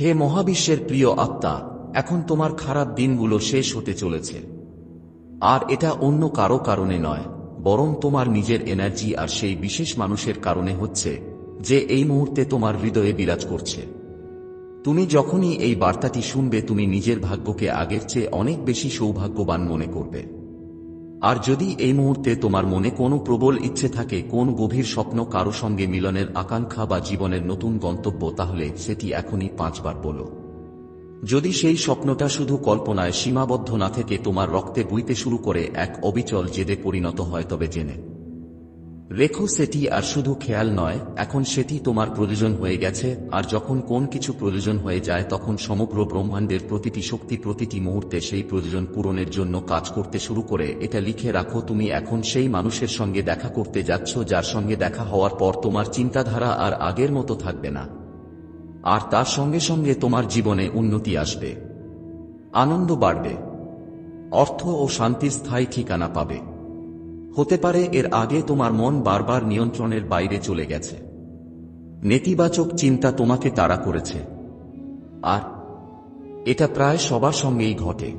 হে মহাবিশ্বের প্রিয় আত্মা, এখন তোমার খারাপ দিনগুলো শেষ হতে চলেছে। আর এটা অন্য কারও কারণে নয়, বরং তোমার নিজের এনার্জি আর সেই বিশেষ মানুষের কারণে হচ্ছে, যে এই মুহূর্তে তোমার হৃদয়ে বিরাজ করছে। তুমি যখনই এই বার্তাটি শুনবে, তুমি নিজের ভাগ্যকে আগের চেয়ে অনেক বেশি সৌভাগ্যবান মনে করবে। আর যদি এই মুহূর্তে তোমার মনে কোনো প্রবল ইচ্ছে থাকে, কোন গভীর স্বপ্ন কারও সঙ্গে মিলনের আকাঙ্ক্ষা বা জীবনের নতুন গন্তব্য, তাহলে সেটি এখনই পাঁচবার বলো। যদি সেই স্বপ্নটা শুধু কল্পনায় সীমাবদ্ধ না থেকে তোমার রক্তে বুইতে শুরু করে এক অবিচল জেদে পরিণত হয়, তবে জেনে। রেখো সেটি আর শুধু খেয়াল নয়, এখন সেটি তোমার প্রয়োজন হয়ে গেছে, আর যখন কোন কিছু প্রয়োজন হয়ে যায় তখন সমগ্র ব্রহ্মাণ্ডের প্রতিটি শক্তি প্রতিটি মুহূর্তে সেই প্রয়োজন পূরণের জন্য কাজ করতে শুরু করে। এটা লিখে রাখো, তুমি এখন সেই মানুষের সঙ্গে দেখা করতে যাচ্ছ, যার সঙ্গে দেখা হওয়ার পর তোমার চিন্তাধারা আর আগের মতো থাকবে না। আর তার সঙ্গে সঙ্গে তোমার জীবনে উন্নতি আসবে। আনন্দ বাড়বে। অর্থ ও শান্তির স্থায়ী ঠিকানা পাবে। হতে পারে এর আগে তোমার মন বারবার নিয়ন্ত্রণের বাইরে চলে গেছে। নেতিবাচক চিন্তা তোমাকে তাড়া করেছে। আর এটা প্রায় সবার সঙ্গেই ঘটে।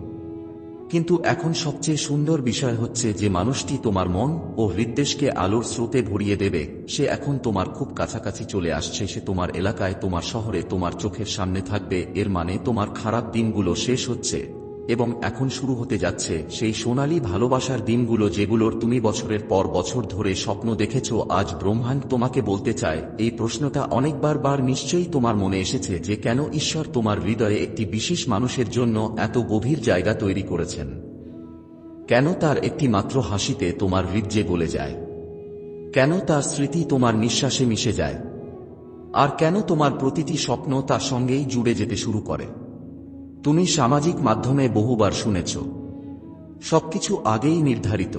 কিন্তু এখন সবচেয়ে সুন্দর বিষয় হচ্ছে যে মানুষটি তোমার মন ও হৃদ্দেশকে আলোর স্রোতে ভরিয়ে দেবে, সে এখন তোমার খুব কাছাকাছি চলে আসছে, সে তোমার এলাকায়, তোমার শহরে, তোমার চোখের সামনে থাকবে, এর মানে তোমার খারাপ দিনগুলো শেষ হচ্ছে। এবং এখন শুরু হতে যাচ্ছে সেই সোনালী ভালোবাসার দিনগুলো যেগুলোর তুমি বছরের পর বছর ধরে স্বপ্ন দেখেছ, আজ ব্রহ্মাণ্ড তোমাকে বলতে চায়। এই প্রশ্নটা অনেকবার বার নিশ্চয়ই তোমার মনে এসেছে যে কেন ঈশ্বর তোমার হৃদয়ে একটি বিশেষ মানুষের জন্য এত গভীর জায়গা তৈরি করেছেন। কেন তার একটি মাত্র হাসিতে তোমার হৃদয়ে গলে যায়? কেন তার স্মৃতি তোমার নিঃশ্বাসে মিশে যায়? আর কেন তোমার প্রতিটি স্বপ্ন তার সঙ্গেই জুড়ে যেতে শুরু করে? তুমি সামাজিক মাধ্যমে বহুবার শুনেছ। সবকিছু আগেই নির্ধারিত।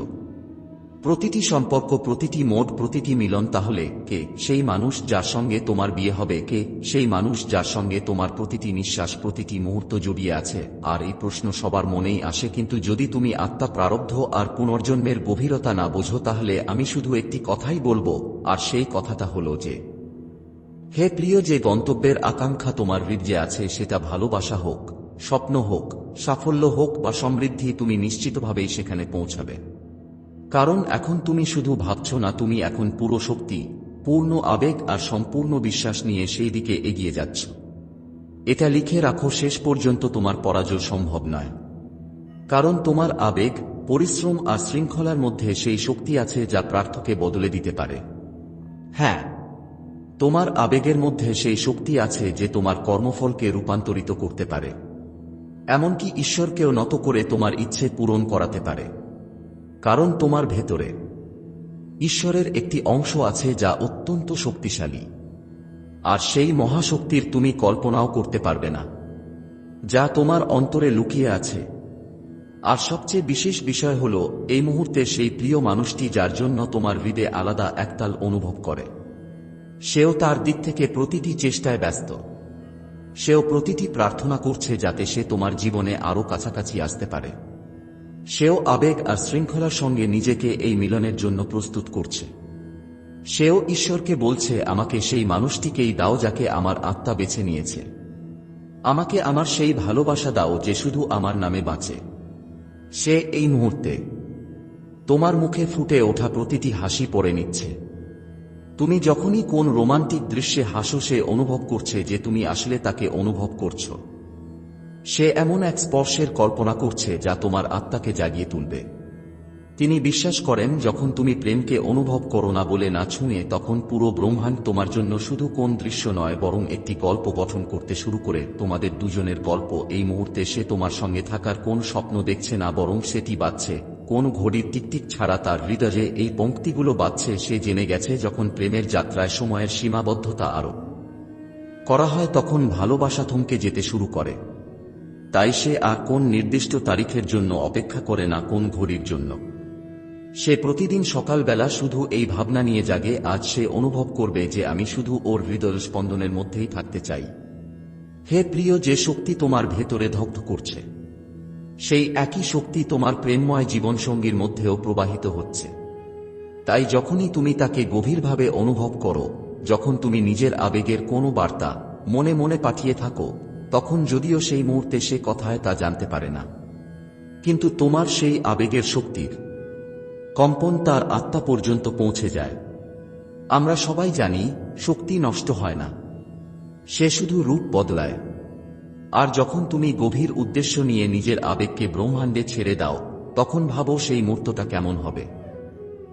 প্রতিটি সম্পর্ক, প্রতিটি মোট, প্রতিটি মিলন তাহলে কে? সেই মানুষ যার সঙ্গে তোমার বিয়ে হবে কে? সেই মানুষ যার সঙ্গে তোমার প্রতিটি নিঃশ্বাস, প্রতিটি মুহূর্ত জড়িয়ে আছে। আর এই প্রশ্ন সবার মনেই আসে, কিন্তু যদি তুমি আত্মা প্রারব্ধ আর পুনর্জন্মের গভীরতা না বোঝো, তাহলে আমি শুধু একটি কথাই বলব, আর সেই কথাটা হলো যে, হে প্রিয় যে গন্তব্যের আকাঙ্ক্ষা তোমার হৃদয়ে আছে, সেটা ভালোবাসা হোক। স্বপ্ন হোক, সাফল্য হোক বা সমৃদ্ধি তুমি নিশ্চিতভাবেই সেখানে পৌঁছাবে। কারণ এখন তুমি শুধু ভাবছ না, তুমি এখন পুরো শক্তি, পূর্ণ আবেগ আর সম্পূর্ণ বিশ্বাস নিয়ে সেই দিকে এগিয়ে যাচ্ছ। এটা লিখে রাখো, শেষ পর্যন্ত তোমার পরাজয় সম্ভব নয়। কারণ তোমার আবেগ, পরিশ্রম আর শৃঙ্খলার মধ্যে সেই শক্তি আছে যা প্রার্থকে বদলে দিতে পারে। হ্যাঁ তোমার আবেগের মধ্যে সেই শক্তি আছে যে তোমার কর্মফলকে রূপান্তরিত করতে পারে। এমনকি ঈশ্বরকেও নত করে তোমার ইচ্ছে পূরণ করাতে পারে। কারণ তোমার ভেতরে ঈশ্বরের একটি অংশ আছে যা অত্যন্ত শক্তিশালী। আর সেই মহাশক্তির তুমি কল্পনাও করতে পারবে না, যা তোমার অন্তরে লুকিয়ে আছে। আর সবচেয়ে বিশেষ বিষয় হল, এই মুহূর্তে সেই প্রিয় মানুষটি যার জন্য তোমার হৃদয়ে আলাদা একতাল অনুভব করে। সেও তার দিক থেকে প্রতিটি চেষ্টায় ব্যস্ত। সেও প্রতিটি প্রার্থনা করছে যাতে সে তোমার জীবনে আরও কাছাকাছি আসতে পারে। সেও আবেগ আর শৃঙ্খলার সঙ্গে নিজেকে এই মিলনের জন্য প্রস্তুত করছে। সেও ঈশ্বরকে বলছে, আমাকে সেই মানুষটিকেই দাও যাকে আমার আত্মা বেছে নিয়েছে। আমাকে আমার সেই ভালোবাসা দাও যে শুধু আমার নামে বাঁচে। সে এই মুহূর্তে তোমার মুখে ফুটে ওঠা প্রতিটি হাসি পড়ে নিচ্ছে। তুমি যখনই কোন রোমান্টিক দৃশ্যে হাসো, সে অনুভব করছে যে তুমি আসলে তাকে অনুভব করছ। সে এমন এক স্পর্শের কল্পনা করছে যা তোমার আত্মাকে জাগিয়ে তুলবে। তিনি বিশ্বাস করেন, যখন তুমি প্রেমকে অনুভব করো না বলে না ছুঁয়ে, তখন পুরো ব্রহ্মাণ্ড তোমার জন্য শুধু কোন দৃশ্য নয়, বরং একটি গল্প গঠন করতে শুরু করে। তোমাদের দুজনের গল্প, এই মুহূর্তে সে তোমার সঙ্গে থাকার কোন স্বপ্ন দেখছে না, বরং সেটি বাচ্ছে কোন ঘড়ির টিকটিক ছাড়া তার হৃদয়ে এই পঙ্ক্তিগুলো বাচ্ছে সে জেনে গেছে যখন প্রেমের যাত্রায় সময়ের সীমাবদ্ধতা আরোপ করা হয় তখন ভালোবাসা থমকে যেতে শুরু করে। তাই সে আর কোন নির্দিষ্ট তারিখের জন্য অপেক্ষা করে না কোন ঘড়ির জন্য। সে প্রতিদিন সকালবেলা শুধু এই ভাবনা নিয়ে জাগে, আজ সে অনুভব করবে যে আমি শুধু ওর হৃদয় স্পন্দনের মধ্যেই থাকতে চাই। হে প্রিয়, যে শক্তি তোমার ভেতরে ধগ্ধ করছে। সেই একই শক্তি তোমার প্রেমময় জীবনসঙ্গীর মধ্যেও প্রবাহিত হচ্ছে। তাই যখনই তুমি তাকে গভীরভাবে অনুভব করো, যখন তুমি নিজের আবেগের কোনো বার্তা মনে মনে পাঠিয়ে থাকো, তখন যদিও সেই মুহূর্তে সে কথায় তা জানতে পারে না। কিন্তু তোমার সেই আবেগের শক্তির কম্পন তার আত্মা পর্যন্ত পৌঁছে যায়। আমরা সবাই জানি, শক্তি নষ্ট হয় না। সে শুধু রূপ বদলায়। আর যখন তুমি গভীর উদ্দেশ্য নিয়ে নিজের আবেগকে ব্রহ্মাণ্ডে ছেড়ে দাও, তখন ভাবো সেই মুহূর্তটা কেমন হবে।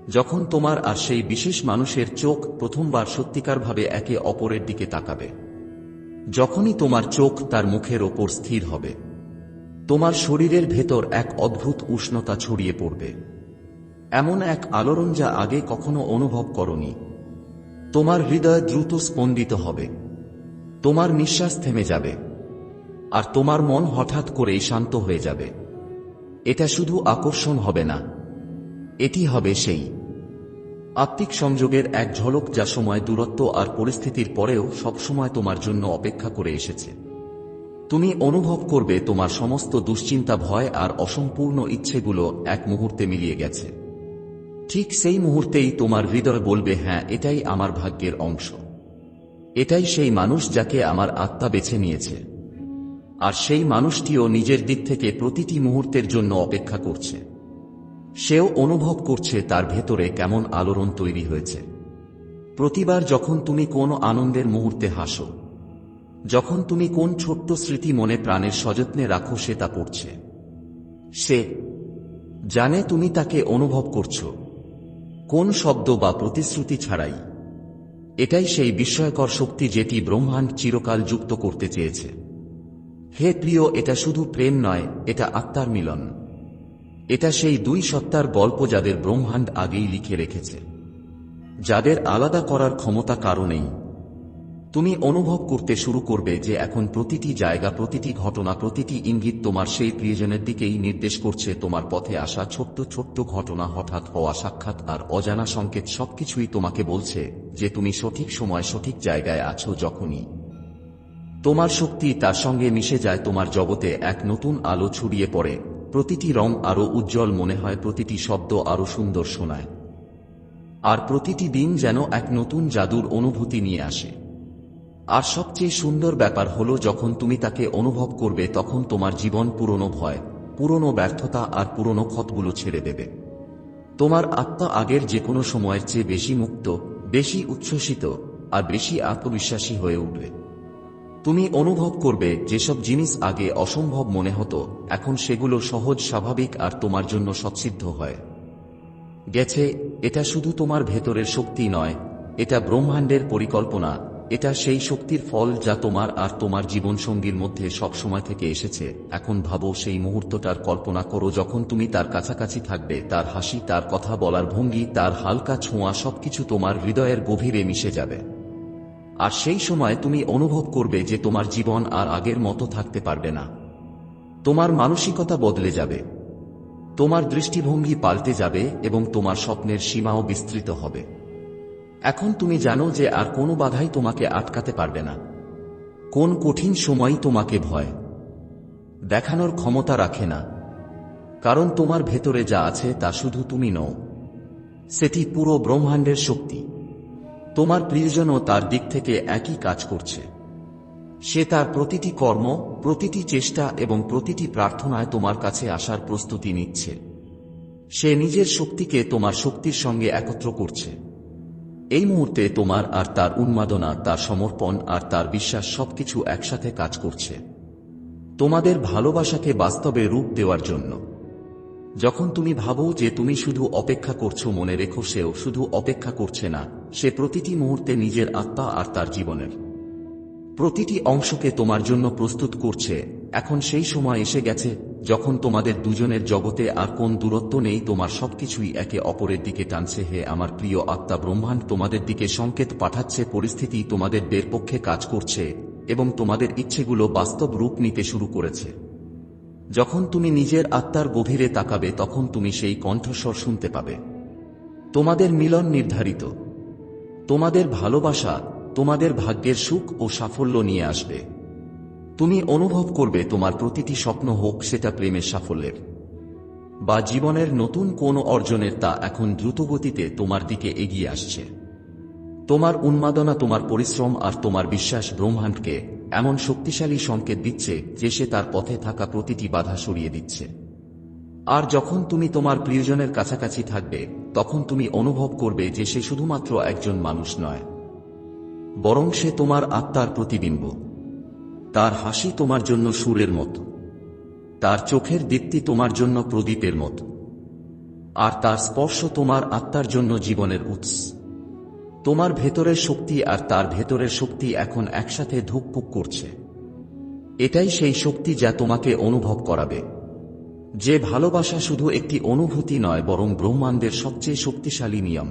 যখন তোমার আর সেই বিশেষ মানুষের চোখ প্রথমবার সত্যিকারভাবে একে অপরের দিকে তাকাবে, যখনই তোমার চোখ তার মুখের ওপর স্থির হবে, তোমার শরীরের ভেতর এক অদ্ভুত উষ্ণতা ছড়িয়ে পড়বে। এমন এক আলোড়ন যা আগে কখনো অনুভব করনি। তোমার হৃদয় দ্রুত স্পন্দিত হবে। তোমার নিঃশ্বাস থেমে যাবে। আর তোমার মন হঠাৎ করেই শান্ত হয়ে যাবে। এটা শুধু আকর্ষণ হবে না, এটি হবে সেই। আত্মিক সংযোগের এক ঝলক যা সময় দূরত্ব আর পরিস্থিতির পরেও সবসময় তোমার জন্য অপেক্ষা করে এসেছে। তুমি অনুভব করবে তোমার সমস্ত দুশ্চিন্তা, ভয় আর অসম্পূর্ণ ইচ্ছেগুলো এক মুহূর্তে মিলিয়ে গেছে। ঠিক সেই মুহূর্তেই তোমার হৃদয় বলবে হ্যাঁ এটাই আমার ভাগ্যের অংশ। এটাই সেই মানুষ যাকে আমার আত্মা বেছে নিয়েছে। আর সেই মানুষটিও নিজের দিক থেকে প্রতিটি মুহূর্তের জন্য অপেক্ষা করছে। সেও অনুভব করছে তার ভেতরে কেমন আলোড়ন তৈরি হয়েছে। প্রতিবার যখন তুমি কোন আনন্দের মুহূর্তে হাসো, যখন তুমি কোন ছোট্ট স্মৃতি মনে প্রাণের সযত্নে রাখো সে তা পড়ছে। সে জানে তুমি তাকে অনুভব করছ। কোন শব্দ বা প্রতিশ্রুতি ছাড়াই। এটাই সেই বিস্ময়কর শক্তি যেটি ব্রহ্মাণ্ড চিরকাল যুক্ত করতে চেয়েছে। হে প্রিয়, এটা শুধু প্রেম নয়, এটা আত্মার মিলন। এটা সেই দুই সত্তার গল্প যাদের ব্রহ্মাণ্ড আগেই লিখে রেখেছে। যাদের আলাদা করার ক্ষমতা কারণেই তুমি অনুভব করতে শুরু করবে যে এখন প্রতিটি জায়গা, প্রতিটি ঘটনা, প্রতিটি ইঙ্গিত তোমার সেই প্রিয়জনের দিকেই নির্দেশ করছে, তোমার পথে আসা ছোট্ট ছোট্ট ঘটনা হঠাৎ হওয়া সাক্ষাৎ আর অজানা সংকেত সবকিছুই তোমাকে বলছে যে তুমি সঠিক সময়, সঠিক জায়গায় আছো যখনই। তোমার শক্তি তার সঙ্গে মিশে যায়, তোমার জগতে এক নতুন আলো ছড়িয়ে পড়ে। প্রতিটি রং আরও উজ্জ্বল মনে হয়, প্রতিটি শব্দ আরও সুন্দর শোনায়। আর প্রতিটি দিন যেন এক নতুন জাদুর অনুভূতি নিয়ে আসে। আর সবচেয়ে সুন্দর ব্যাপার হলো, যখন তুমি তাকে অনুভব করবে, তখন তোমার জীবন পুরনো ভয়, পুরনো ব্যর্থতা আর পুরনো ক্ষতগুলো ছেড়ে দেবে। তোমার আত্মা আগের যে কোনো সময়ের চেয়ে বেশি মুক্ত, বেশি উচ্ছ্বসিত আর বেশি আত্মবিশ্বাসী হয়ে উঠবে। তুমি অনুভব করবে যেসব জিনিস আগে অসম্ভব মনে হতো, এখন সেগুলো সহজ, স্বাভাবিক আর তোমার জন্য সৎসিদ্ধ হয়। গেছে, এটা শুধু তোমার ভেতরের শক্তি নয়, এটা ব্রহ্মাণ্ডের পরিকল্পনা, এটা সেই শক্তির ফল যা তোমার আর তোমার জীবনসঙ্গীর মধ্যে সবসময় থেকে এসেছে, এখন ভাবো সেই মুহূর্তটার কল্পনা করো যখন তুমি তার কাছাকাছি থাকবে, তার হাসি, তার কথা বলার ভঙ্গি, তার হালকা ছোঁয়া সবকিছু তোমার হৃদয়ের গভীরে মিশে যাবে। আর সেই সময় তুমি অনুভব করবে যে তোমার জীবন আর আগের মতো থাকতে পারবে না। তোমার মানসিকতা বদলে যাবে। তোমার দৃষ্টিভঙ্গি পাল্টে যাবে এবং তোমার স্বপ্নের সীমাও বিস্তৃত হবে। এখন তুমি জানো যে আর কোনো বাধাই তোমাকে আটকাতে পারবে না। কোন কঠিন সময়ই তোমাকে ভয়। দেখানোর ক্ষমতা রাখে না। কারণ তোমার ভেতরে যা আছে তা শুধু তুমি নও। সেটি পুরো ব্রহ্মাণ্ডের শক্তি। তোমার প্রিয়জনও তার দিক থেকে একই কাজ করছে। সে তার প্রতিটি কর্ম, প্রতিটি চেষ্টা এবং প্রতিটি প্রার্থনায় তোমার কাছে আসার প্রস্তুতি নিচ্ছে। সে নিজের শক্তিকে তোমার শক্তির সঙ্গে একত্র করছে। এই মুহূর্তে তোমার আর তার উন্মাদনা, তার সমর্পণ আর তার বিশ্বাস সবকিছু একসাথে কাজ করছে। তোমাদের ভালোবাসাকে বাস্তবে রূপ দেওয়ার জন্য। যখন তুমি ভাবো যে তুমি শুধু অপেক্ষা করছ মনে রেখো সেও শুধু অপেক্ষা করছে না। সে প্রতিটি মুহূর্তে নিজের আত্মা আর তার জীবনের। প্রতিটি অংশকে তোমার জন্য প্রস্তুত করছে। এখন সেই সময় এসে গেছে যখন তোমাদের দুজনের জগতে আর কোন দূরত্ব নেই, তোমার সবকিছুই একে অপরের দিকে টানছে। হে আমার প্রিয় আত্মা, ব্রহ্মাণ্ড তোমাদের দিকে সংকেত পাঠাচ্ছে, পরিস্থিতি তোমাদের দের পক্ষে কাজ করছে এবং তোমাদের ইচ্ছেগুলো বাস্তব রূপ নিতে শুরু করেছে। যখন তুমি নিজের আত্মার গভীরে তাকাবে, তখন তুমি সেই কণ্ঠস্বর শুনতে পাবে। তোমাদের মিলন নির্ধারিত। তোমাদের ভালোবাসা তোমাদের ভাগ্যের সুখ ও সাফল্য নিয়ে আসবে। তুমি অনুভব করবে তোমার প্রতিটি স্বপ্ন হোক সেটা প্রেমের সাফল্যের। বা জীবনের নতুন কোন অর্জনের তা এখন দ্রুতগতিতে তোমার দিকে এগিয়ে আসছে। তোমার উন্মাদনা, তোমার পরিশ্রম আর তোমার বিশ্বাস ব্রহ্মাণ্ডকে এমন শক্তিশালী সংকেত দিচ্ছে যে সে তার পথে থাকা প্রতিটি বাধা সরিয়ে দিচ্ছে। আর যখন তুমি তোমার প্রিয়জনের কাছাকাছি থাকবে তখন তুমি অনুভব করবে যে সে শুধুমাত্র একজন মানুষ নয়। বরং সে তোমার আত্মার প্রতিবিম্ব। তার হাসি তোমার জন্য সুরের মতো। তার চোখের দীপ্তি তোমার জন্য প্রদীপের মতো। আর তার স্পর্শ তোমার আত্মার জন্য জীবনের উৎস। তোমার ভেতরের শক্তি আর তার ভেতরের শক্তি এখন একসাথে ধুকপুক করছে। এটাই সেই শক্তি যা তোমাকে অনুভব করাবে। যে ভালোবাসা শুধু একটি অনুভূতি নয়, বরং ব্রহ্মাণ্ডের সবচেয়ে শক্তিশালী নিয়ম।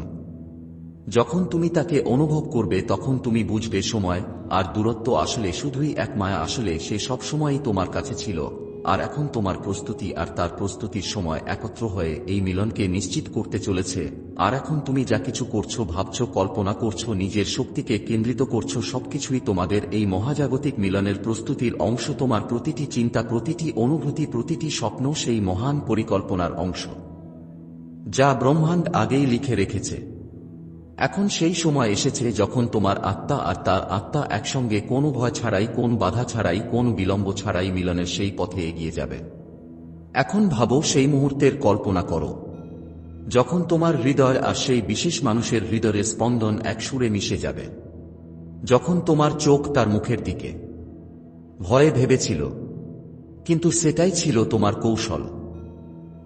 যখন তুমি তাকে অনুভব করবে, তখন তুমি বুঝবে সময় আর দূরত্ব আসলে শুধুই এক মায়া, আসলে সে সবসময়ই তোমার কাছে ছিল। আর এখন তোমার প্রস্তুতি আর তার প্রস্তুতির সময় একত্র হয়ে এই মিলনকে নিশ্চিত করতে চলেছে। আর এখন তুমি যা কিছু করছ, ভাবছ, কল্পনা করছ, নিজের শক্তিকে কেন্দ্রিত করছ, সবকিছুই তোমাদের এই মহাজাগতিক মিলনের প্রস্তুতির অংশ। তোমার প্রতিটি চিন্তা, প্রতিটি অনুভূতি, প্রতিটি স্বপ্ন সেই মহান পরিকল্পনার অংশ, যা ব্রহ্মাণ্ড আগেই লিখে রেখেছে। এখন সেই সময় এসেছে যখন তোমার আত্মা আর তার আত্মা একসঙ্গে কোনো ভয় ছাড়াই, কোন বাধা ছাড়াই, কোন বিলম্ব ছাড়াই মিলনের সেই পথে এগিয়ে যাবে। এখন ভাবো সেই মুহূর্তের কল্পনা করো। যখন তোমার হৃদয় আর সেই বিশেষ মানুষের হৃদয়ের স্পন্দন এক সুরে মিশে যাবে। যখন তোমার চোখ তার মুখের দিকে। ভয়ে ভেবেছিল। কিন্তু সেটাই ছিল তোমার কৌশল।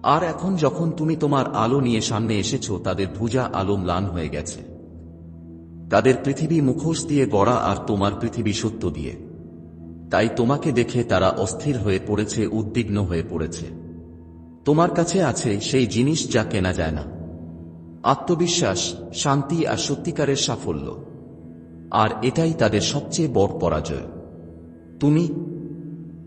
আর এখন যখন তুমি তোমার আলো নিয়ে সামনে এসেছ, তাদের ভুজা আলো ম্লান হয়ে গেছে। তাদের পৃথিবী মুখোশ দিয়ে গড়া আর তোমার পৃথিবী সত্য দিয়ে। তাই তোমাকে দেখে তারা অস্থির হয়ে পড়েছে, উদ্বিগ্ন হয়ে পড়েছে। তোমার কাছে আছে সেই জিনিস যা কেনা যায় না। আত্মবিশ্বাস, শান্তি আর সত্যিকারের সাফল্য। আর এটাই তাদের সবচেয়ে বড় পরাজয়। তুমি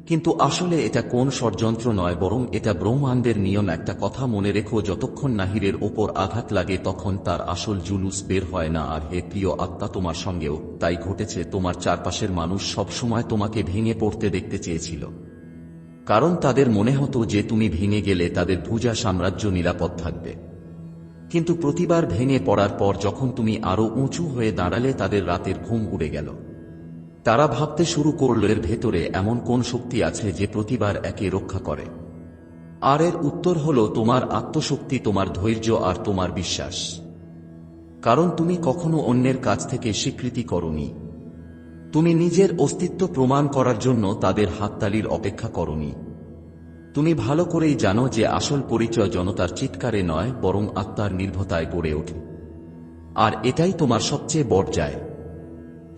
কিন্তু আসলে এটা কোন ষড়যন্ত্র নয়, বরং এটা ব্রহ্মাণ্ডের নিয়ম। একটা কথা মনে রেখো, যতক্ষণ নাহিরের ওপর আঘাত লাগে, তখন তার আসল জুলুস বের হয় না। আর হে প্রিয় আত্মা, তোমার সঙ্গেও তাই ঘটেছে। তোমার চারপাশের মানুষ সবসময় তোমাকে ভেঙে পড়তে দেখতে চেয়েছিল। কারণ তাদের মনে হতো যে তুমি ভেঙে গেলে তাদের ভুজা সাম্রাজ্য নিরাপদ থাকবে। কিন্তু প্রতিবার ভেঙে পড়ার পর যখন তুমি আরও উঁচু হয়ে দাঁড়ালে, তাদের রাতের ঘুম উড়ে গেল। তারা ভাবতে শুরু করল এর ভেতরে এমন কোন শক্তি আছে যে প্রতিবার একে রক্ষা করে। আর এর উত্তর হল, তোমার আত্মশক্তি, তোমার ধৈর্য আর তোমার বিশ্বাস। কারণ তুমি কখনো অন্যের কাছ থেকে স্বীকৃতি করনি। তুমি নিজের অস্তিত্ব প্রমাণ করার জন্য তাদের হাততালির অপেক্ষা করনি। তুমি ভালো করেই জানো যে আসল পরিচয় জনতার চিৎকারে নয়, বরং আত্মার নির্ভতায় গড়ে ওঠে। আর এটাই তোমার সবচেয়ে বড় যায়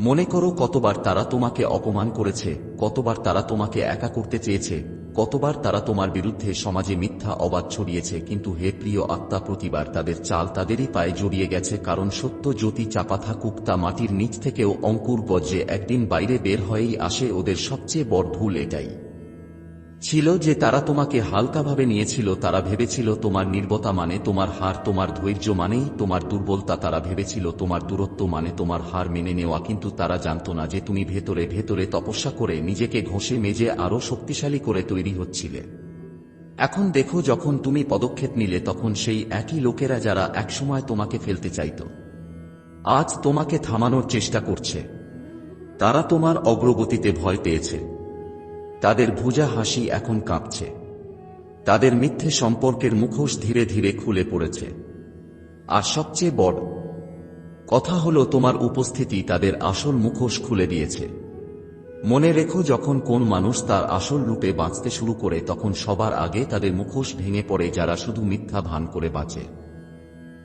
মনে করো কতবার তারা তোমাকে অপমান করেছে, কতবার তারা তোমাকে একা করতে চেয়েছে, কতবার তারা তোমার বিরুদ্ধে সমাজে মিথ্যা অবাধ ছড়িয়েছে, কিন্তু হে প্রিয় আত্মা প্রতিবার তাদের চাল তাদেরই পায়ে জড়িয়ে গেছে, কারণ সত্য জ্যোতি চাপা থাকুক তা মাটির নিচ থেকেও অঙ্কুর গজ্জে একদিন বাইরে বের হয়েই আসে ওদের সবচেয়ে বড় ভুল এটাই। ছিল যে তারা তোমাকে হালকাভাবে নিয়েছিল, তারা ভেবেছিল তোমার নির্বতা মানে তোমার হার, তোমার ধৈর্য মানেই তোমার দুর্বলতা, তারা ভেবেছিল তোমার দূরত্ব মানে তোমার হার মেনে নেওয়া, কিন্তু তারা জানত না যে তুমি ভেতরে ভেতরে তপস্যা করে নিজেকে ঘষে মেজে আরও শক্তিশালী করে তৈরি হচ্ছিলে। এখন দেখো, যখন তুমি পদক্ষেপ নিলে তখন সেই একই লোকেরা যারা একসময় তোমাকে ফেলতে চাইত, আজ তোমাকে থামানোর চেষ্টা করছে। তারা তোমার অগ্রগতিতে ভয় পেয়েছে। তাদের ভুজা হাসি এখন কাঁপছে। তাদের মিথ্যে সম্পর্কের মুখোশ ধীরে ধীরে খুলে পড়েছে। আর সবচেয়ে বড় কথা হলো, তোমার উপস্থিতি তাদের আসল মুখোশ খুলে দিয়েছে। মনে রেখো, যখন কোন মানুষ তার আসল রূপে বাঁচতে শুরু করে, তখন সবার আগে তাদের মুখোশ ভেঙে পড়ে যারা শুধু মিথ্যা ভান করে বাঁচে।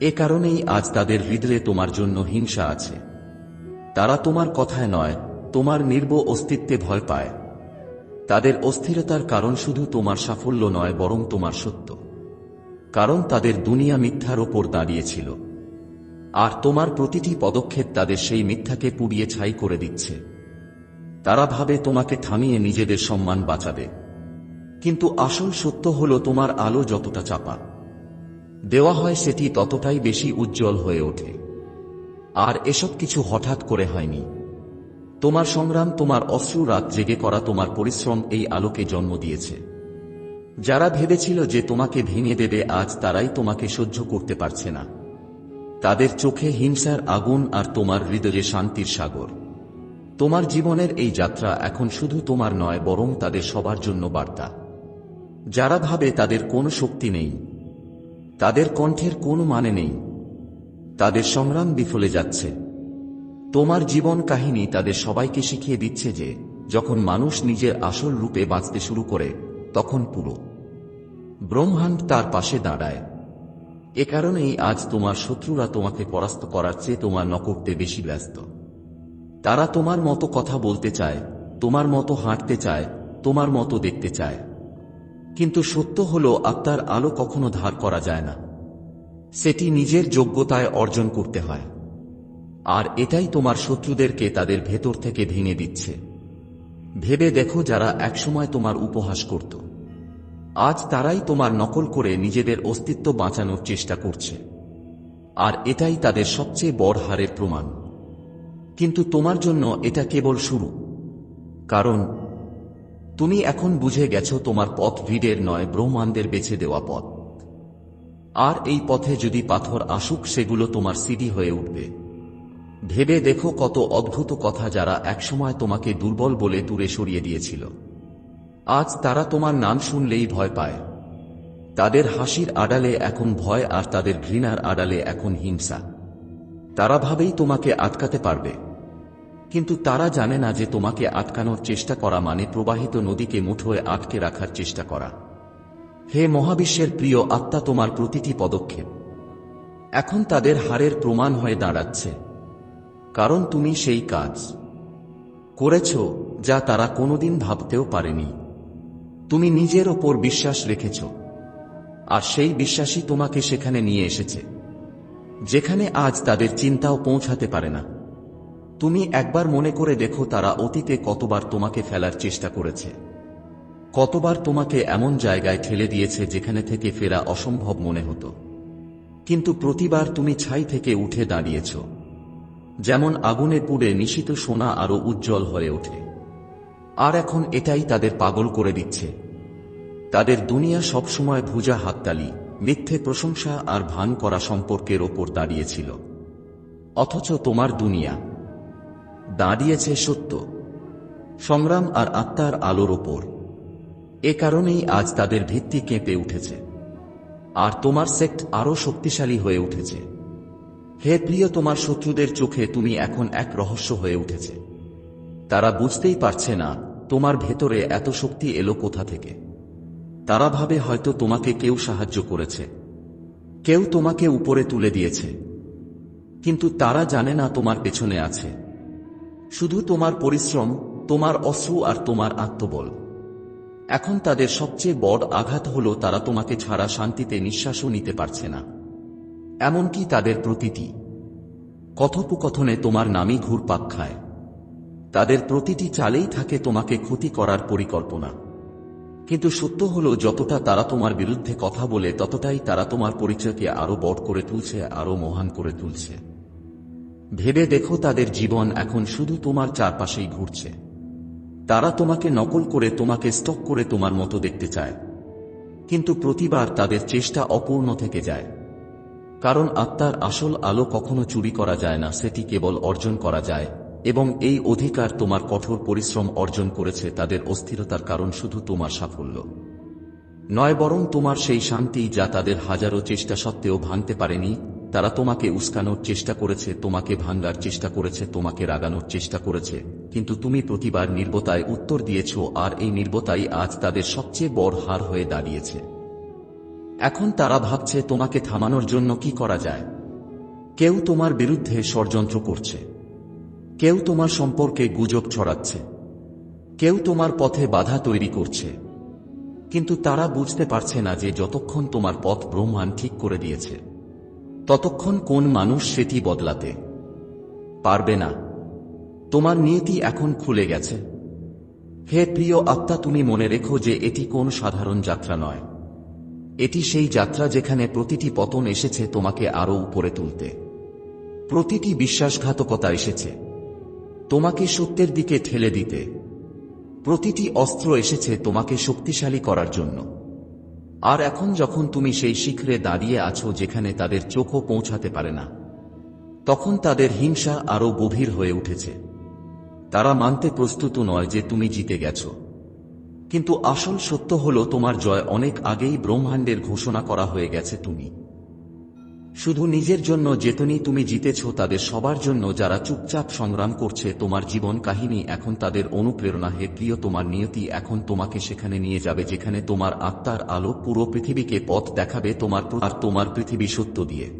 এ কারণেই আজ তাদের হৃদয়ে তোমার জন্য হিংসা আছে। তারা তোমার কথায় নয়, তোমার নির্ব অস্তিত্বে ভয় পায়। তাদের অস্থিরতার কারণ শুধু তোমার সাফল্য নয়, বরং তোমার সত্য। কারণ তাদের দুনিয়া মিথ্যার ওপর দাঁড়িয়েছিল। আর তোমার প্রতিটি পদক্ষেপ তাদের সেই মিথ্যাকে পুড়িয়ে ছাই করে দিচ্ছে। তারা ভাবে তোমাকে থামিয়ে নিজেদের সম্মান বাঁচাবে। কিন্তু আসল সত্য হল তোমার আলো যতটা চাপা। দেওয়া হয় সেটি ততটাই বেশি উজ্জ্বল হয়ে ওঠে। আর এসব কিছু হঠাৎ করে হয়নি। তোমার সংগ্রাম তোমার অশ্রু রাত জেগে করা তোমার পরিশ্রম এই আলোকে জন্ম দিয়েছে। যারা ভেবেছিল যে তোমাকে ভেঙে দেবে আজ তারাই তোমাকে সহ্য করতে পারছে না। তাদের চোখে হিংসার আগুন আর তোমার হৃদয়ে শান্তির সাগর। তোমার জীবনের এই যাত্রা এখন শুধু তোমার নয়, বরং তাদের সবার জন্য বার্তা। যারা ভাবে তাদের কোনো শক্তি নেই, তাদের কণ্ঠের কোনো মানে নেই, তাদের সংগ্রাম বিফলে যাচ্ছে। তোমার জীবন কাহিনী তাদের সবাইকে শিখিয়ে দিচ্ছে যে, যখন মানুষ নিজের আসল রূপে বাঁচতে শুরু করে, তখন পুরো। ব্রহ্মাণ্ড তার পাশে দাঁড়ায়। এ কারণেই আজ তোমার শত্রুরা তোমাকে পরাস্ত করার চেয়ে তোমার নকরতে বেশি ব্যস্ত। তারা তোমার মতো কথা বলতে চায়, তোমার মতো হাঁটতে চায়, তোমার মতো দেখতে চায়। কিন্তু সত্য হল, আত্মার আলো কখনো ধার করা যায় না। সেটি নিজের যোগ্যতায় অর্জন করতে হয়। আর এটাই তোমার শত্রুদেরকে তাদের ভেতর থেকে ভেঙে দিচ্ছে। ভেবে দেখো যারা একসময় তোমার উপহাস করত। আজ তারাই তোমার নকল করে নিজেদের অস্তিত্ব বাঁচানোর চেষ্টা করছে। আর এটাই তাদের সবচেয়ে বড় হারের প্রমাণ। কিন্তু তোমার জন্য এটা কেবল শুরু। কারণ, তুমি এখন বুঝে গেছো তোমার পথ ভিড়ের নয়, ব্রহ্মাণ্ডের বেছে দেওয়া পথ। আর এই পথে যদি পাথর আসুক, সেগুলো তোমার সিডি হয়ে উঠবে। ভেবে দেখো কত অদ্ভুত কথা যারা একসময় তোমাকে দুর্বল বলে দূরে সরিয়ে দিয়েছিল। আজ তারা তোমার নাম শুনলেই ভয় পায়। তাদের হাসির আড়ালে এখন ভয় আর তাদের ঘৃণার আড়ালে এখন হিংসা। তারা ভাবেই তোমাকে আটকাতে পারবে। কিন্তু তারা জানে না যে তোমাকে আটকানোর চেষ্টা করা মানে প্রবাহিত নদীকে মুঠোয় আটকে রাখার চেষ্টা করা। হে মহাবিশ্বের প্রিয় আত্মা, তোমার প্রতিটি পদক্ষেপ এখন তাদের হারের প্রমাণ হয়ে দাঁড়াচ্ছে। কারণ তুমি সেই কাজ করেছ যা তারা কোনোদিন ভাবতেও পারেনি। তুমি নিজের ওপর বিশ্বাস রেখেছ, আর সেই বিশ্বাসই তোমাকে সেখানে নিয়ে এসেছে, যেখানে আজ তাদের চিন্তাও পৌঁছাতে পারে না। তুমি একবার মনে করে দেখো তারা অতীতে কতবার তোমাকে ফেলার চেষ্টা করেছে, কতবার তোমাকে এমন জায়গায় ঠেলে দিয়েছে যেখানে থেকে ফেরা অসম্ভব মনে হতো। কিন্তু প্রতিবার তুমি ছাই থেকে উঠে দাঁড়িয়েছ। যেমন আগুনে পুড়ে নিশিত সোনা আরও উজ্জ্বল হয়ে ওঠে। আর এখন এটাই তাদের পাগল করে দিচ্ছে। তাদের দুনিয়া সবসময় ভুজা হাততালি, মিথ্যে প্রশংসা আর ভান করা সম্পর্কের ওপর দাঁড়িয়েছিল। অথচ তোমার দুনিয়া দাঁড়িয়েছে সত্য, সংগ্রাম আর আত্মার আলোর ওপর। এ কারণেই আজ তাদের ভিত্তি কেঁপে উঠেছে। আর তোমার সেক্ট আরও শক্তিশালী হয়ে উঠেছে। হে প্রিয় তোমার শত্রুদের চোখে তুমি এখন এক রহস্য হয়ে উঠেছে। তারা বুঝতেই পারছে না তোমার ভেতরে এত শক্তি এলো কোথা থেকে। তারা ভাবে হয়তো তোমাকে কেউ সাহায্য করেছে। কেউ তোমাকে উপরে তুলে দিয়েছে। কিন্তু তারা জানে না তোমার পেছনে আছে। শুধু তোমার পরিশ্রম, তোমার অশ্রু আর তোমার আত্মবল। এখন তাদের সবচেয়ে বড় আঘাত হল তারা তোমাকে ছাড়া শান্তিতে নিঃশ্বাসও নিতে পারছে না। এমনকি তাদের প্রতিটি কথোপকথনে তোমার নামই ঘুরপাক খায়। তাদের প্রতিটি চালেই থাকে তোমাকে ক্ষতি করার পরিকল্পনা। কিন্তু সত্য হল, যতটা তারা তোমার বিরুদ্ধে কথা বলে, ততটাই তারা তোমার পরিচয়কে আরও বড় করে তুলছে, আরও মহান করে তুলছে। ভেবে দেখো, তাদের জীবন এখন শুধু তোমার চারপাশেই ঘুরছে। তারা তোমাকে নকল করে, তোমাকে স্টক করে তোমার মতো দেখতে চায়। কিন্তু প্রতিবার তাদের চেষ্টা অপূর্ণ থেকে যায়। কারণ আত্মার আসল আলো কখনো চুরি করা যায় না, সেটি কেবল অর্জন করা যায়। এবং এই অধিকার তোমার কঠোর পরিশ্রম অর্জন করেছে, তাদের অস্থিরতার কারণ শুধু তোমার সাফল্য। নয়, বরং তোমার সেই শান্তি যা তাদের হাজারো চেষ্টা সত্ত্বেও ভাঙতে পারেনি, তারা তোমাকে উস্কানোর চেষ্টা করেছে, তোমাকে ভাঙ্গার চেষ্টা করেছে, তোমাকে রাগানোর চেষ্টা করেছে। কিন্তু তুমি প্রতিবার নির্বতায় উত্তর দিয়েছ, আর এই নির্বতাই আজ তাদের সবচেয়ে বড় হার হয়ে দাঁড়িয়েছে। এখন তারা ভাবছে, তোমাকে থামানোর জন্য কি করা যায়? কেউ তোমার বিরুদ্ধে ষড়যন্ত্র করছে। কেউ তোমার সম্পর্কে গুজব ছড়াচ্ছে। কেউ তোমার পথে বাধা তৈরি করছে। কিন্তু তারা বুঝতে পারছে না যে যতক্ষণ তোমার পথ ব্রহ্মাণ্ড ঠিক করে দিয়েছে, ততক্ষণ কোন মানুষ সেটি বদলাতে পারবে না। তোমার নিয়তি এখন খুলে গেছে। হে প্রিয় আত্মা, তুমি মনে রেখো যে এটি কোন সাধারণ যাত্রা নয়। এটি সেই যাত্রা যেখানে প্রতিটি পতন এসেছে তোমাকে আরও উপরে তুলতে। প্রতিটি বিশ্বাসঘাতকতা এসেছে। তোমাকে সত্যের দিকে ঠেলে দিতে। প্রতিটি অস্ত্র এসেছে তোমাকে শক্তিশালী করার জন্য। আর এখন যখন তুমি সেই শিখরে দাঁড়িয়ে আছো যেখানে তাদের চোখও পৌঁছাতে পারে না, তখন তাদের হিংসা আরও গভীর হয়ে উঠেছে। তারা মানতে প্রস্তুত নয় যে তুমি জিতে গেছ। কিন্তু আসল সত্য হল, তোমার জয় অনেক আগেই ব্রহ্মাণ্ডের ঘোষণা করা হয়ে গেছে তুমি। শুধু নিজের জন্য যেতনি তুমি জিতেছ, তাদের সবার জন্য যারা চুপচাপ সংগ্রাম করছে, তোমার জীবন কাহিনী এখন তাদের অনুপ্রেরণা হে প্রিয়, তোমার নিয়তি এখন তোমাকে সেখানে নিয়ে যাবে, যেখানে তোমার আত্মার আলো পুরো পৃথিবীকে পথ দেখাবে, তোমার আর তোমার পৃথিবী সত্য দিয়ে।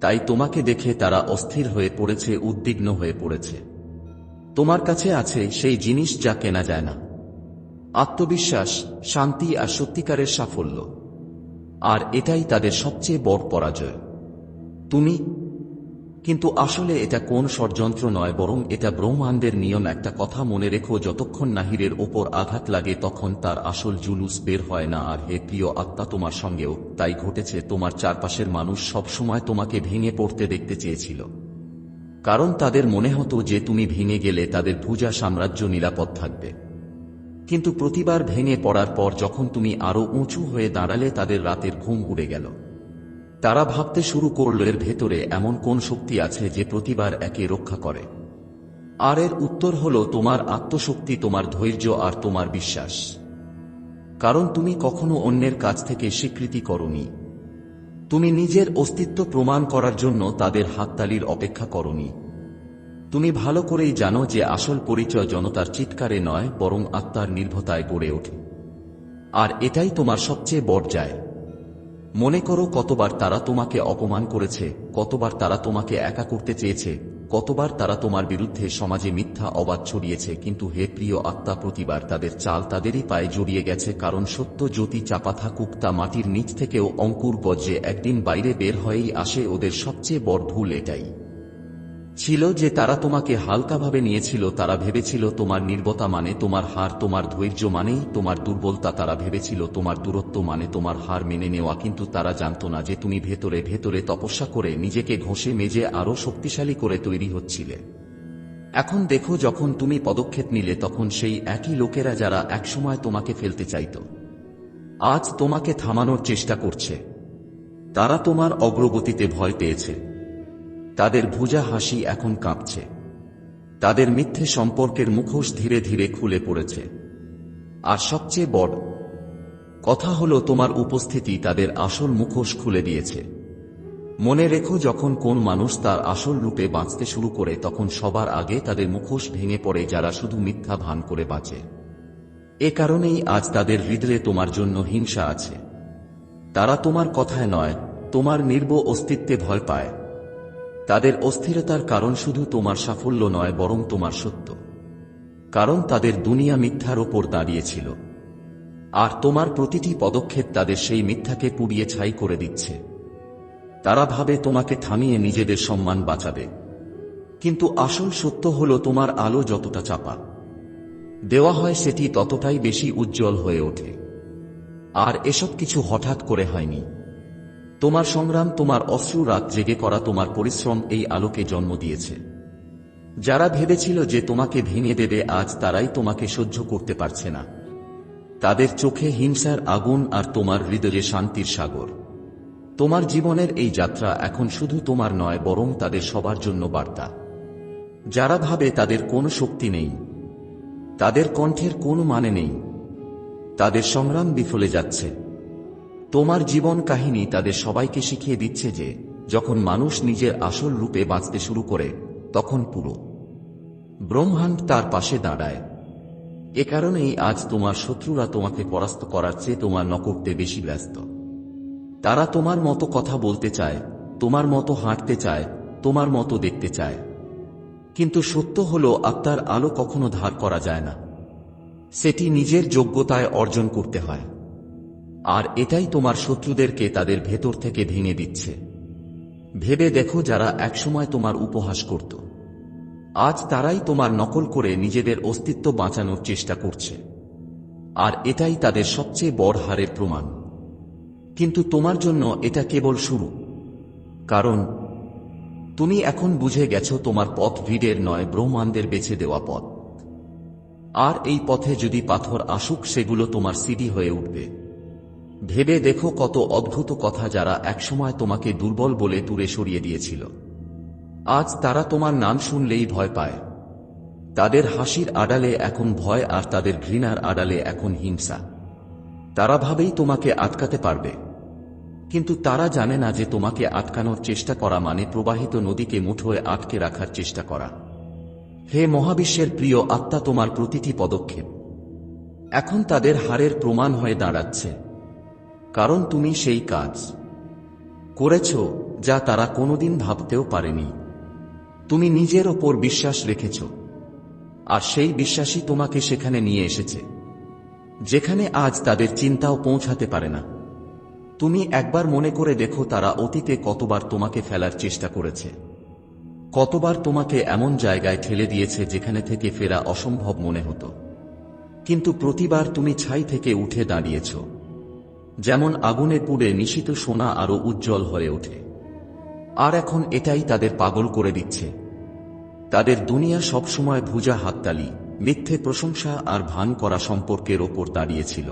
তাই তোমাকে দেখে তারা অস্থির হয়ে পড়েছে, উদ্বিগ্ন হয়ে পড়েছে। তোমার কাছে আছে সেই জিনিস যা কেনা যায় না। আত্মবিশ্বাস, শান্তি আর সত্যিকারের সাফল্য। আর এটাই তাদের সবচেয়ে বড় পরাজয়। তুমি? কিন্তু আসলে এটা কোন ষড়যন্ত্র নয়, বরং এটা ব্রহ্মাণ্ডের নিয়ম। একটা কথা মনে রেখো, যতক্ষণ নাহিরের ওপর আঘাত লাগে, তখন তার আসল জুলুস বের হয় না। আর হে প্রিয় আত্মা, তোমার সঙ্গেও তাই ঘটেছে। তোমার চারপাশের মানুষ সবসময় তোমাকে ভেঙে পড়তে দেখতে চেয়েছিল। কারণ তাদের মনে হতো যে তুমি ভেঙে গেলে তাদের ভুজা সাম্রাজ্য নিরাপদ থাকবে। কিন্তু প্রতিবার ভেঙে পড়ার পর যখন তুমি আরও উঁচু হয়ে দাঁড়ালে তাদের রাতের ঘুম উড়ে গেল। তারা ভাবতে শুরু করল, এর ভেতরে এমন কোন শক্তি আছে যে প্রতিবার একে রক্ষা করে? আর এর উত্তর হল, তোমার আত্মশক্তি, তোমার ধৈর্য আর তোমার বিশ্বাস। কারণ তুমি কখনো অন্যের কাছ থেকে স্বীকৃতি করনি। তুমি নিজের অস্তিত্ব প্রমাণ করার জন্য তাদের হাততালির অপেক্ষা করনি। তুমি ভালো করেই জানো যে আসল পরিচয় জনতার চিৎকারে নয়, বরং আত্মার নির্ভতায় গড়ে ওঠে। আর এটাই তোমার সবচেয়ে বড় যায়। মনে করো কতবার তারা তোমাকে অপমান করেছে, কতবার তারা তোমাকে একা করতে চেয়েছে, কতবার তারা তোমার বিরুদ্ধে সমাজে মিথ্যা অবাদ ছড়িয়েছে, কিন্তু হে প্রিয় আত্মা, প্রতিবার তাদের চাল তাদেরই পায়ে জড়িয়ে গেছে, কারণ সত্য জ্যোতি চাপা থাকুক তা মাটির নিচ থেকেও অঙ্কুর বজ্রে একদিন বাইরে বের হয়েই আসে ওদের সবচেয়ে বড় ভুল এটাই। ছিল যে তারা তোমাকে হালকাভাবে নিয়েছিল, তারা ভেবেছিল তোমার নির্বতা মানে তোমার হার, তোমার ধৈর্য মানেই তোমার দুর্বলতা, তারা ভেবেছিল তোমার দূরত্ব মানে তোমার হার মেনে নেওয়া, কিন্তু তারা জানত না যে তুমি ভেতরে ভেতরে তপস্যা করে নিজেকে ঘষে মেজে আরও শক্তিশালী করে তৈরি হচ্ছিলে। এখন দেখো, যখন তুমি পদক্ষেপ নিলে তখন সেই একই লোকেরা যারা একসময় তোমাকে ফেলতে চাইত, আজ তোমাকে থামানোর চেষ্টা করছে। তারা তোমার অগ্রগতিতে ভয় পেয়েছে। তাদের ভুজা হাসি এখন কাঁপছে। তাদের মিথ্যে সম্পর্কের মুখোশ ধীরে ধীরে খুলে পড়েছে। আর সবচেয়ে বড়, কথা হলো তোমার উপস্থিতি তাদের আসল মুখোশ খুলে দিয়েছে। মনে রেখো যখন কোন মানুষ তার আসল রূপে বাঁচতে শুরু করে, তখন সবার আগে তাদের মুখোশ ভেঙে পড়ে যারা শুধু মিথ্যা ভান করে বাঁচে। এ কারণেই আজ তাদের হৃদয়ে তোমার জন্য হিংসা আছে। তারা তোমার কথায় নয়, তোমার নির্ব অস্তিত্বে ভয় পায়। তাদের অস্থিরতার কারণ শুধু তোমার সাফল্য নয়, বরং তোমার সত্য। কারণ তাদের দুনিয়া মিথ্যার ওপর দাঁড়িয়েছিল। আর তোমার প্রতিটি পদক্ষেপ তাদের সেই মিথ্যাকে পুড়িয়ে ছাই করে দিচ্ছে। তারা ভাবে তোমাকে থামিয়ে নিজেদের সম্মান বাঁচাবে। কিন্তু আসল সত্য হল তোমার আলো যতটা চাপা। দেওয়া হয় সেটি ততটাই বেশি উজ্জ্বল হয়ে ওঠে। আর এসব কিছু হঠাৎ করে হয়নি। তোমার সংগ্রাম তোমার অশ্রু রাত জেগে করা তোমার পরিশ্রম এই আলোকে জন্ম দিয়েছে। যারা ভেবেছিল যে তোমাকে ভেঙে দেবে আজ তারাই তোমাকে সহ্য করতে পারছে না। তাদের চোখে হিংসার আগুন আর তোমার হৃদয়ে শান্তির সাগর। তোমার জীবনের এই যাত্রা এখন শুধু তোমার নয়, বরং তাদের সবার জন্য বার্তা। যারা ভাবে তাদের কোনো শক্তি নেই, তাদের কণ্ঠের কোনো মানে নেই, তাদের সংগ্রাম বিফলে যাচ্ছে। তোমার জীবন কাহিনী তাদের সবাইকে শিখিয়ে দিচ্ছে যে, যখন মানুষ নিজের আসল রূপে বাঁচতে শুরু করে, তখন পুরো ব্রহ্মাণ্ড তার পাশে দাঁড়ায়। এ কারণেই আজ তোমার শত্রুরা তোমাকে পরাস্ত করার চেয়ে তোমার নকরতে বেশি ব্যস্ত। তারা তোমার মতো কথা বলতে চায়, তোমার মতো হাঁটতে চায়, তোমার মতো দেখতে চায়। কিন্তু সত্য হল, আত্মার আলো কখনো ধার করা যায় না। সেটি নিজের যোগ্যতায় অর্জন করতে হয়। আর এটাই তোমার শত্রুদেরকে তাদের ভেতর থেকে ভেঙে দিচ্ছে। ভেবে দেখো যারা একসময় তোমার উপহাস করত। আজ তারাই তোমার নকল করে নিজেদের অস্তিত্ব বাঁচানোর চেষ্টা করছে। আর এটাই তাদের সবচেয়ে বড় হারের প্রমাণ। কিন্তু তোমার জন্য এটা কেবল শুরু। কারণ, তুমি এখন বুঝে গেছো তোমার পথ ভিড়ের নয়, ব্রহ্মাণ্ডের বেছে দেওয়া পথ। আর এই পথে যদি পাথর আসুক, সেগুলো তোমার সিডি হয়ে উঠবে। ভেবে দেখো কত অদ্ভুত কথা যারা একসময় তোমাকে দুর্বল বলে দূরে সরিয়ে দিয়েছিল। আজ তারা তোমার নাম শুনলেই ভয় পায়। তাদের হাসির আড়ালে এখন ভয় আর তাদের ঘৃণার আড়ালে এখন হিংসা। তারা ভাবেই তোমাকে আটকাতে পারবে। কিন্তু তারা জানে না যে তোমাকে আটকানোর চেষ্টা করা মানে প্রবাহিত নদীকে মুঠোয় আটকে রাখার চেষ্টা করা। হে মহাবিশ্বের প্রিয় আত্মা, তোমার প্রতিটি পদক্ষেপ এখন তাদের হারের প্রমাণ হয়ে দাঁড়াচ্ছে। কারণ তুমি সেই কাজ করেছ যা তারা কোনোদিন ভাবতেও পারেনি। তুমি নিজের ওপর বিশ্বাস রেখেছ, আর সেই বিশ্বাসই তোমাকে সেখানে নিয়ে এসেছে, যেখানে আজ তাদের চিন্তাও পৌঁছাতে পারে না। তুমি একবার মনে করে দেখো তারা অতীতে কতবার তোমাকে ফেলার চেষ্টা করেছে, কতবার তোমাকে এমন জায়গায় ঠেলে দিয়েছে যেখানে থেকে ফেরা অসম্ভব মনে হতো। কিন্তু প্রতিবার তুমি ছাই থেকে উঠে দাঁড়িয়েছ। যেমন আগুনে পুড়ে নিশিত সোনা আরও উজ্জ্বল হয়ে ওঠে। আর এখন এটাই তাদের পাগল করে দিচ্ছে। তাদের দুনিয়া সবসময় ভুজা হাততালি, মিথ্যে প্রশংসা আর ভান করা সম্পর্কের ওপর দাঁড়িয়েছিল।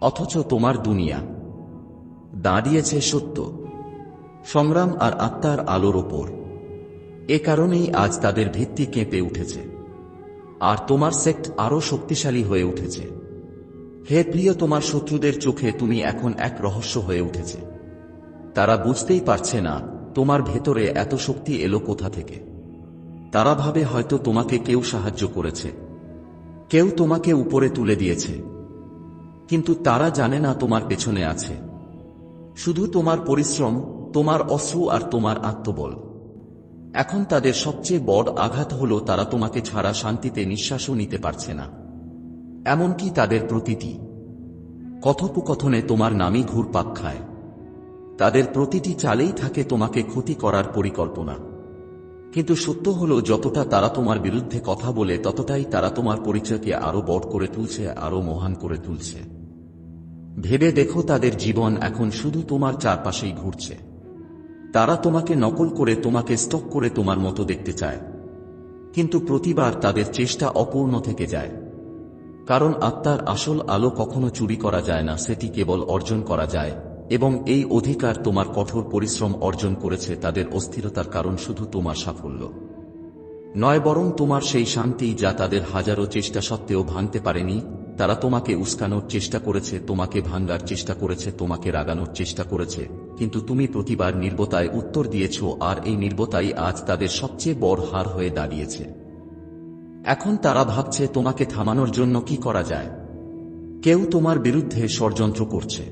অথচ তোমার দুনিয়া। দাঁড়িয়েছে সত্য। সংগ্রাম আর আত্মার আলোর ওপর। এ কারণেই আজ তাদের ভিত্তি কেঁপে উঠেছে। আর তোমার সেক্ট আরও শক্তিশালী হয়ে উঠেছে। হে প্রিয় তোমার শত্রুদের চোখে তুমি এখন এক রহস্য হয়ে উঠেছে। তারা বুঝতেই পারছে না তোমার ভেতরে এত শক্তি এলো কোথা থেকে। তারা ভাবে হয়তো তোমাকে কেউ সাহায্য করেছে। কেউ তোমাকে উপরে তুলে দিয়েছে। কিন্তু তারা জানে না তোমার পেছনে আছে। শুধু তোমার পরিশ্রম, তোমার অশ্রু আর তোমার আত্মবল। এখন তাদের সবচেয়ে বড় আঘাত হল তারা তোমাকে ছাড়া শান্তিতে নিঃশ্বাসও নিতে পারছে না। এমনকি তাদের প্রতিটি কথোপকথনে তোমার নামই ঘুরপাক খায়। তাদের প্রতিটি চালেই থাকে তোমাকে ক্ষতি করার পরিকল্পনা। কিন্তু সত্য হল, যতটা তারা তোমার বিরুদ্ধে কথা বলে, ততটাই তারা তোমার পরিচয়কে আরও বড় করে তুলছে, আরও মহান করে তুলছে। ভেবে দেখো, তাদের জীবন এখন শুধু তোমার চারপাশেই ঘুরছে। তারা তোমাকে নকল করে, তোমাকে স্টক করে তোমার মতো দেখতে চায়। কিন্তু প্রতিবার তাদের চেষ্টা অপূর্ণ থেকে যায়। কারণ আত্মার আসল আলো কখনো চুরি করা যায় না, সেটি কেবল অর্জন করা যায়। এবং এই অধিকার তোমার কঠোর পরিশ্রম অর্জন করেছে, তাদের অস্থিরতার কারণ শুধু তোমার সাফল্য। নয়, বরং তোমার সেই শান্তি যা তাদের হাজারো চেষ্টা সত্ত্বেও ভাঙতে পারেনি, তারা তোমাকে উস্কানোর চেষ্টা করেছে, তোমাকে ভাঙ্গার চেষ্টা করেছে, তোমাকে রাগানোর চেষ্টা করেছে। কিন্তু তুমি প্রতিবার নির্বতায় উত্তর দিয়েছ, আর এই নির্বতাই আজ তাদের সবচেয়ে বড় হার হয়ে দাঁড়িয়েছে। এখন তারা ভাবছে তোমাকে থামানোর জন্য কি করা যায়। কেউ তোমার বিরুদ্ধে ষড়যন্ত্র করছে।